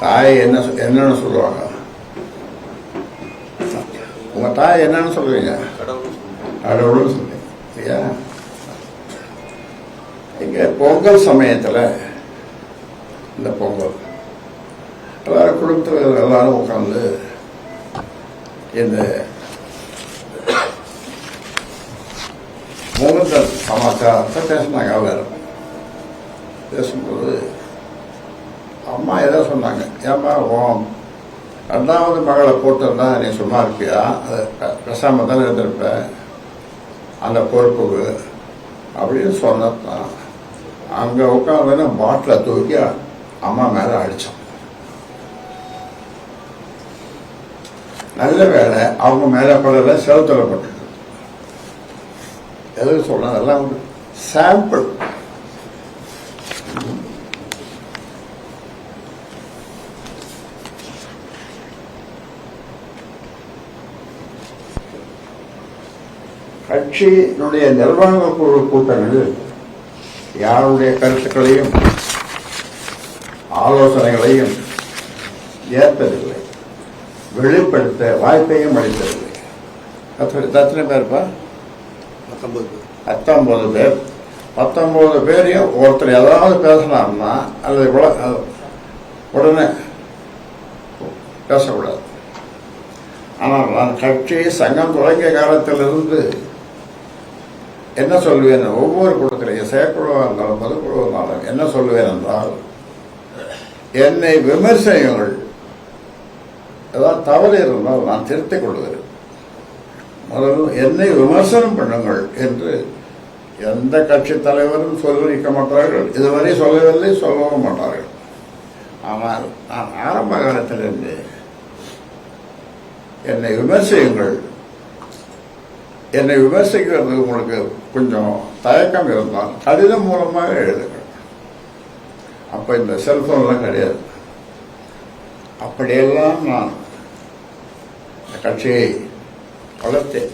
தாய் என்ன என்னன்னு சொல்லுவாங்க. உங்க தாய் என்னன்னு சொல்லுவீங்க கடவுள்னு சொல்றீங்க. இல்லையா இங்க பொங்கல் சமயத்துல இந்த பொங்கல் எல்லாரும் குடும்பத்தில் எல்லாரும் உட்காந்து இந்த முகந்தல் சமாச்சாரத்தை பேசினாங்க அவர் பேசும்போது அம்மா ஏதோ சொன்னாங்க. ஏம்மா ஓம் ரெண்டாவது மகளை போட்டிருந்தா நீ சும்மா இருப்பியா? அது ப- தானே இருந்திருப்ப. அந்த பொறுப்புக்கு அப்படின்னு சொன்னதான் அங்கே உட்காந்து பாட்டிலை தூக்கி அம்மா மேலே அடித்தோம் நல்ல வேலை அவங்க மேலே படல செலுத்தலப்பட்டு பட்டுது எதுக்கு சொல்ல அதெல்லாம் சாம்பிள் கட்சியினுடைய நிர்வாக குழு கூட்டங்களில் யாருடைய கருத்துக்களையும் ஆலோசனைகளையும் ஏற்பதில்லை. வெளிப்படுத்த வாய்ப்பையும் அளித்ததில்லை. எத்தனை பேர்ப்பா? பத்தொன்பது பேர். பத்தொன்பது பேரையும் ஒருத்தர் ஏதாவது பேசினார்னா அல்லது உடனே பேசக்கூடாது. ஆனால் நான் கட்சி சங்கம் தொடங்கிய காலத்திலிருந்து என்ன சொல்வேன் ஒவ்வொரு குழுக்களையும் செயற்குழுவாக இருந்தாலும் பொதுக்குழுவாக இருந்தாலும் என்ன சொல்லுவேன் என்றால் என்னை விமர்சனங்கள் ஏதாவது தவறு இருந்தால் நான் திருத்திக் கொள்கிறேன் முதல்ல என்னை விமர்சனம் பண்ணுங்கள் என்று எந்த கட்சி தலைவரும் சொல்லிருக்க மாட்டார்கள். இதுவரை சொல்லவில்லை சொல்லவும் மாட்டார்கள். ஆனால் நான் ஆரம்ப காலத்திலிருந்து என்னை விமர்சியுங்கள். என்னை விமர்சிக்கிறது உங்களுக்கு கொஞ்சம் தயக்கம் இருந்தால் கடிதம் மூலமாக எழுதுங்கள். அப்ப இந்த செல்போன்லாம் கிடையாது. அப்படியெல்லாம் நான் இந்த கட்சியை வளர்த்தேன்.